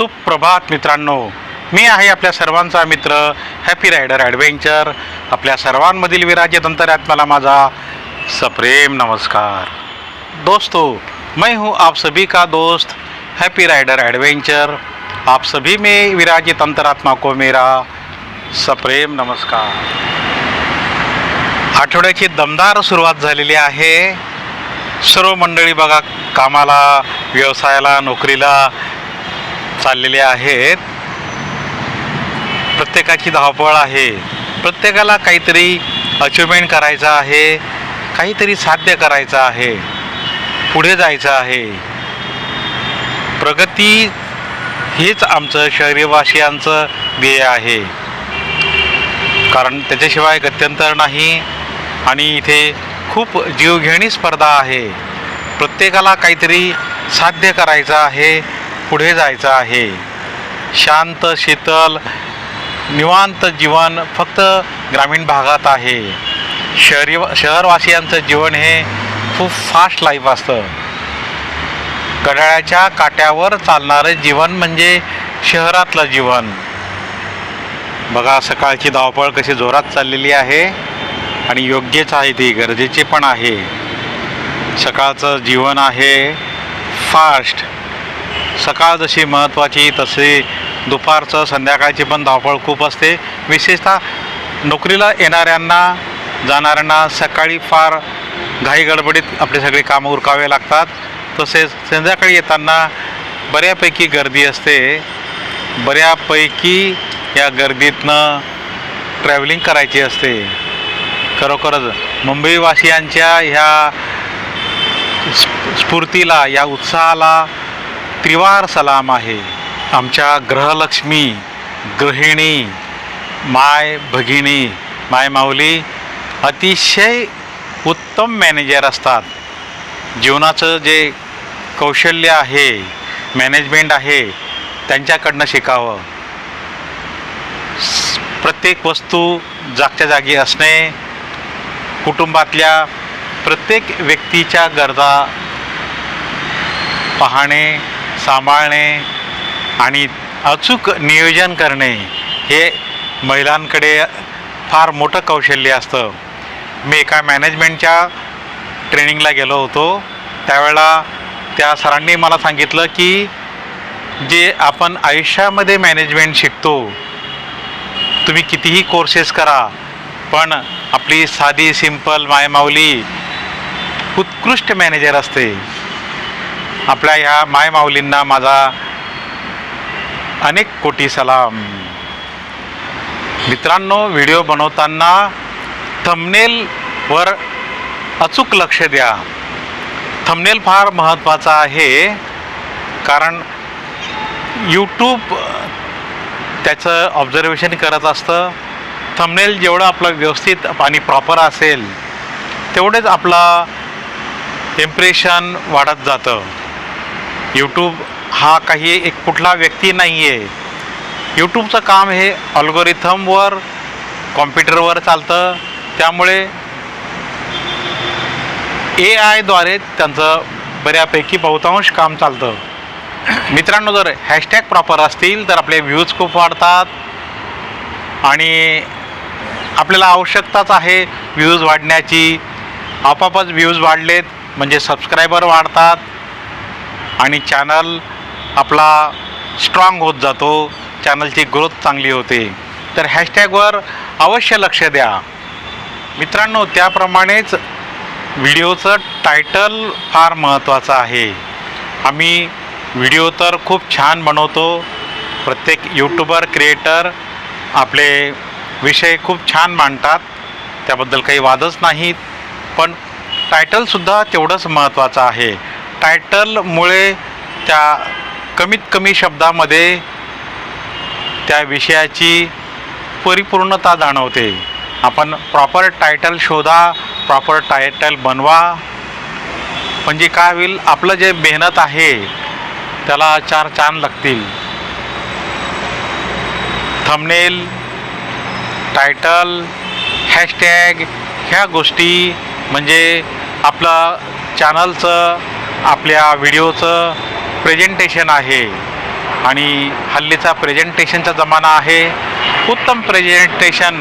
सुप्रभात मित्रांनो. मी आहे आपल्या सर्वांचा मित्र हॅपी रायडर ॲडव्हेंचर आपल्या सर्वांमधील विराजित अंतरात्म्याला माझा सप्रेम नमस्कार. दोस्तों मैं हूँ आप सभी का दोस्त हैप्पी राइडर एडवेंचर आप सभी में विराजित अंतरात्मा को मेरा सप्रेम नमस्कार. आठवड्याची दमदार सुरुवात झालेली आहे. सर्व मंडळी बघा कामाला व्यवसायाला नोकरीला चाललेले आहेत. प्रत्येकाची धावपळ आहे. प्रत्येकाला काहीतरी अचिव्हमेंट करायचं आहे. काहीतरी साध्य करायचं आहे. पुढे जायचं आहे. प्रगती हेच आमचं शहरीवासियांचं ध्येय आहे. कारण त्याच्याशिवाय गत्यंतर नाही आणि इथे खूप जीवघेणी स्पर्धा आहे. प्रत्येकाला काहीतरी साध्य करायचं आहे. पुढे जायचं आहे. शांत शीतल निवांत जीवन फक्त ग्रामीण भागात आहे. शहरी शहरवासियांचं जीवन हे खूप फास्ट लाईफ असतं. घड्याळाच्या काट्यावर चालणारं जीवन म्हणजे शहरातलं जीवन. बघा सकाळची धावपळ कशी जोरात चाललेली आहे आणि योग्यच आहे ती गरजेची पण आहे. सकाळचं जीवन आहे फास्ट सकाळ जशी महत्त्वाची तशी दुपारचं संध्याकाळची पण धावपळ खूप असते. विशेषतः नोकरीला येणाऱ्यांना जाणाऱ्यांना सकाळी फार घाई गडबडीत आपले सगळे कामं उरकावे लागतात. तसेच संध्याकाळी येताना बऱ्यापैकी गर्दी असते. बऱ्यापैकी या गर्दीतनं ट्रॅव्हलिंग करायची असते. खरोखरच मुंबईवासियांच्या ह्या स्फूर्तीला या उत्साहाला त्रिवार सलाम आहे. आमच्या ग्रहलक्ष्मी गृहिणी माय भगिनी माय माऊली अतिशय उत्तम मॅनेजर असतात. जीवनाचं जे कौशल्य आहे मॅनेजमेंट आहे त्यांच्याकडनं शिकावं. प्रत्येक वस्तू जागच्या जागी असणे कुटुंबातल्या प्रत्येक व्यक्तीच्या गरजा पाहणे सांभाळणे आणि अचूक नियोजन करणे हे महिलांकडे फार मोठं कौशल्य असतं. मी एका मॅनेजमेंटच्या ट्रेनिंगला गेलो होतो. त्यावेळेला त्या सरांनी मला सांगितलं की जे आपण आयुष्यामध्ये मॅनेजमेंट शिकतो तुम्ही कितीही कोर्सेस करा पण आपली साधी सिंपल मायमाऊली उत्कृष्ट मॅनेजर असते. आपल्या ह्या मायमाऊलींना माझा अनेक कोटी सलाम. मित्रांनो व्हिडिओ बनवताना थंबनेलवर अचूक लक्ष द्या. थंबनेल फार महत्त्वाचा आहे कारण यूट्यूब त्याचं ऑब्झर्वेशन करत असतं. थंबनेल जेवढं आपलं व्यवस्थित आणि प्रॉपर असेल तेवढेच आपला इम्प्रेशन वाढत जातं. यूट्यूब हा काही एक कुठला व्यक्ती नाही आहे यूट्यूबचं काम हे अल्गोरिथमवर कॉम्प्युटरवर चालतं. त्यामुळे ए आयद्वारे त्यांचं बऱ्यापैकी बहुतांश काम चालतं. मित्रांनो जर हॅशटॅग प्रॉपर असतील तर आपले व्ह्यूज खूप वाढतात. आणि आपल्याला आवश्यकताच आहे व्ह्यूज वाढण्याची. आपापच व्ह्यूज वाढलेत म्हणजे सबस्क्रायबर वाढतात. आणि चॅनल आपला स्ट्रॉंग होत जातो. चॅनलची ग्रोथ चांगली होते. तर हॅशटॅगवर अवश्य लक्ष द्या. मित्रांनो त्याप्रमाणेच व्हिडिओचं टायटल फार महत्त्वाचं आहे. आम्ही व्हिडिओ तर खूप छान बनवतो. प्रत्येक यूट्यूबर क्रिएटर आपले विषय खूप छान मांडतात. त्याबद्दल काही वादच नाहीत. पण टायटलसुद्धा तेवढंच महत्त्वाचं आहे. टायटलमुळे त्या कमीत कमी शब्दामध्ये त्या विषयाची परिपूर्णता जाणवते. आपण प्रॉपर टायटल शोधा प्रॉपर टायटल बनवा. म्हणजे काय होईल? आपलं जे मेहनत आहे त्याला चार चान लागतील. थमनेल टायटल हॅशटॅग ह्या गोष्टी म्हणजे आपलं चॅनलचं आपल्या व्हिडिओचं प्रेझेंटेशन आहे. आणि हल्लीचा प्रेझेंटेशनचा जमाना आहे. उत्तम प्रेझेंटेशन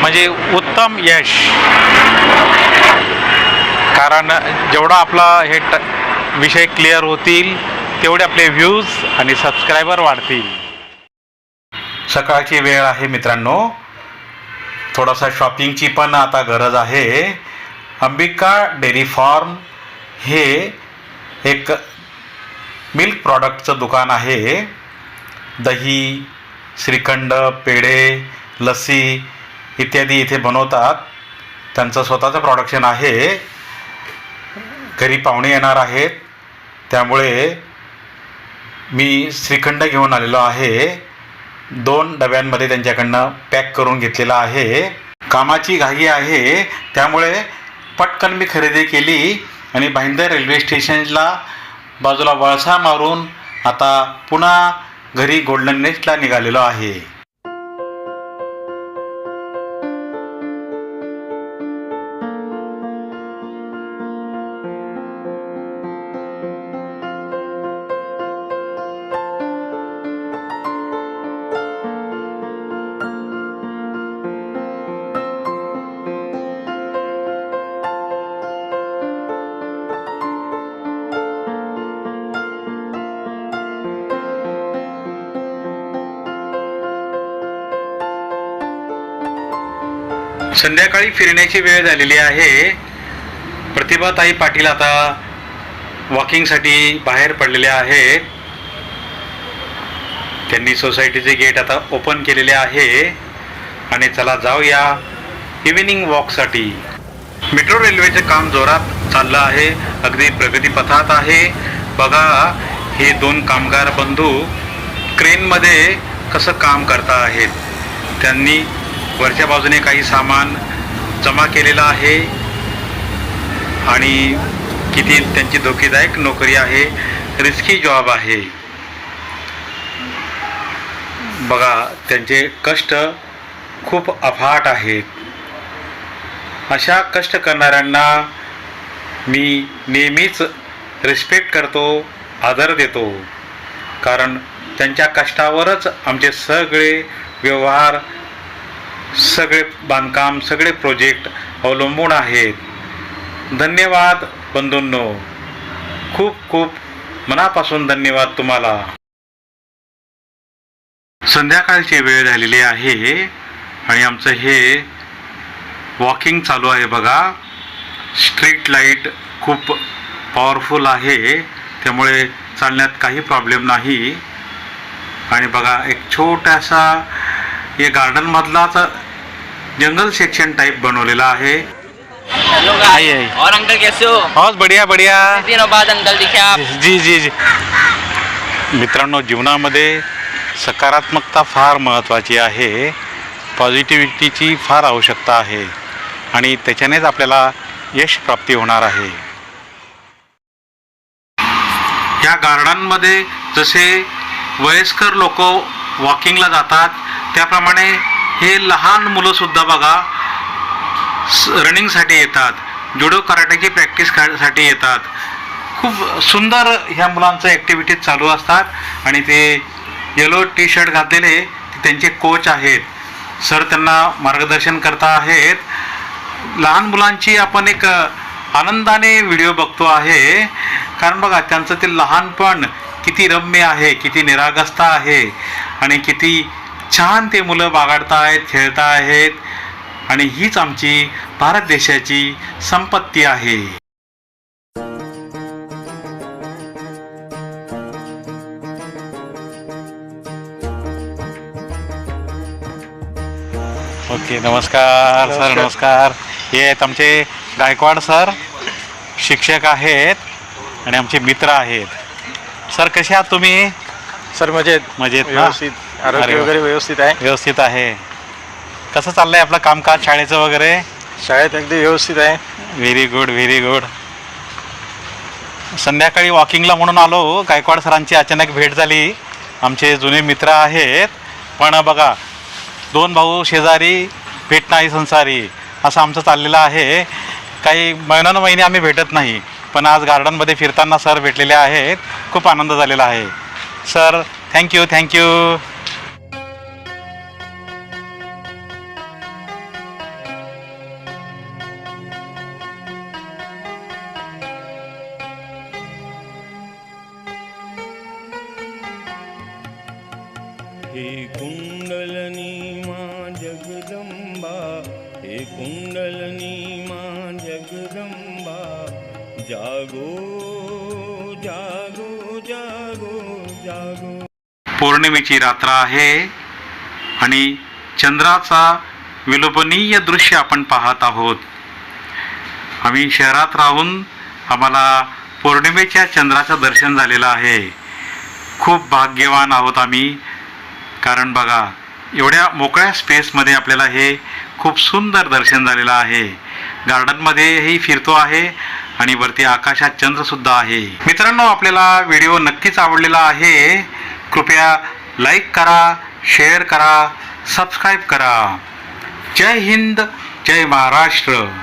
म्हणजे उत्तम यश. कारण जेवढा आपला हे ट विषय क्लिअर होतील तेवढे आपले व्ह्यूज आणि सबस्क्रायबर वाढतील. सकाळची वेळ आहे मित्रांनो. थोडासा शॉपिंगची पण आता गरज आहे. अंबिका डेअरी फार्म हे एक मिल्क प्रॉडक्टचं दुकान आहे. दही श्रीखंड पेढे लस्सी इत्यादी इथे बनवतात. त्यांचं स्वतःचं प्रॉडक्शन आहे. घरी पाहुणे येणार आहेत. त्यामुळे मी श्रीखंड घेऊन आलेलो आहे. दोन डब्यांमध्ये त्यांच्याकडनं पॅक करून घेतलेला आहे. कामाची घाई आहे. त्यामुळे पटकन मी खरेदी केली. आणि भाईंदर रेल्वे स्टेशनला बाजूला वळसा मारून आता पुन्हा घरी गोल्डन नेस्टला निघालेलो आहे. संध्याकाळी फिरण्याची वेळ झालेली आहे. प्रतिभाताई पाटील आता वॉकिंगसाठी बाहेर पडलेल्या आहेत. त्यांनी सोसायटीचे गेट आता ओपन केलेले आहे. आणि चला जाऊया इव्हिनिंग वॉकसाठी मेट्रो रेल्वेचं काम जोरात चाललं आहे. अगदी प्रगतीपथात आहे. बघा हे दोन कामगार बंधू क्रेनमध्ये कसं काम करता आहेत. त्यांनी वरच्या बाजूने काही सामान जमा केलेलं आहे. आणि किती त्यांची धोकेदायक नोकरी आहे. रिस्की जॉब आहे. बघा त्यांचे कष्ट खूप अफाट आहेत. अशा कष्ट करणाऱ्यांना मी नेहमीच रिस्पेक्ट करतो आदर देतो. कारण त्यांच्या कष्टावरच आमचे सगळे व्यवहार सगळे बांधकाम सगळे प्रोजेक्ट अवलंबून आहेत. धन्यवाद बंधूंनो. खूप खूप मनापासून धन्यवाद तुम्हाला. संध्याकाळची वेळ झालेली आहे आणि आमचं हे वॉकिंग चालू आहे बघा. स्ट्रीट लाइट खूप पॉवरफुल आहे. त्यामुळे चालण्यात काही प्रॉब्लेम नाही. आणि बघा एक छोटासा हे गार्डनमधलाच जंगल सेक्शन टाईप बनवलेला आहे. हेलो आई, आई। और अंकल कैसे हो? बहुत बढ़िया बढ़िया. दिनों बाद अंकल दिखे आप। जी जी जी. मित्रांनो जीवनामध्ये सकारात्मकता फार महत्त्वाची आहे. पॉझिटिव्हिटीची फार आवश्यकता आहे. आणि त्याच्यानेच आपल्याला यश प्राप्ती होणार आहे. ह्या गार्डनमध्ये जसे वयस्कर लोक वॉकिंगला जातात त्याप्रमाणे हे लहान मुलंसुद्धा बघा रनिंगसाठी येतात जुडो कराट्याची प्रॅक्टिससाठी येतात. खूप सुंदर ह्या मुलांचं ॲक्टिव्हिटीज चालू असतात आणि ते येलो टी शर्ट घातलेले त्यांचे कोच आहेत. सर त्यांना मार्गदर्शन करता आहेत. लहान मुलांची आपण एक आनंदाने व्हिडिओ बघतो आहे. कारण बघा त्यांचं ते लहानपण किती रम्य आहे किती निरागस्ता आहे आणि किती छान ते मुलं बागडता आहेत खेळता आहेत आणि हीच आमची भारत देशाची संपत्ती आहे. ओके नमस्कार सर नमस्कार. हे आहेत आमचे गायकवाड सर शिक्षक आहेत आणि आमचे मित्र आहेत. सर कसे आहात तुम्ही? सर मजेत. मजेत ना? व्यवस्थित. आरोग्य. वगैरे व्यवस्थित आहे. व्यवस्थित आहे. कसं चाललंय आपलं कामकाज शाळेचं वगैरे? शाळेत अगदी व्यवस्थित आहे. व्हेरी गुड व्हेरी गुड संध्याकाळी वॉकिंगला म्हणून आलो गायकवाड सरांची अचानक भेट झाली. आमचे जुने मित्र आहेत. पण बघा दोन भाऊ शेजारी भेट नाही संसारी. असं आमचं चाललेलं आहे. काही महिन्यानं महिने आम्ही भेटत नाही. पण आज गार्डनमध्ये फिरताना सर भेटलेले आहेत. खूप आनंद झालेला आहे. सर थँक्यू थँक्यू हे कुंडलनी मा जगदंबा हे कुंडलनी मा जगदंबा. जागो जागो जागो जागो. पौर्णिमेची रात्र आहे आणि चंद्राचा विलोभनीय दृश्य आपण पाहत आहोत. आम्ही शहरात राहून आम्हाला पौर्णिमेच्या चंद्राचं दर्शन झालेलं आहे. खूप भाग्यवान आहोत आम्ही. कारण बघा एवढ्या मोकळ्या स्पेसमध्ये आपल्याला हे खूप सुंदर दर्शन झालेलं आहे. गार्डनमध्येही फिरतो आहे आणि वरती आकाशात चंद्रसुद्धा आहे. मित्रांनो आपल्याला व्हिडिओ नक्कीच आवडलेला आहे. कृपया लाईक करा शेअर करा सबस्क्राईब करा. जय हिंद जय महाराष्ट्र.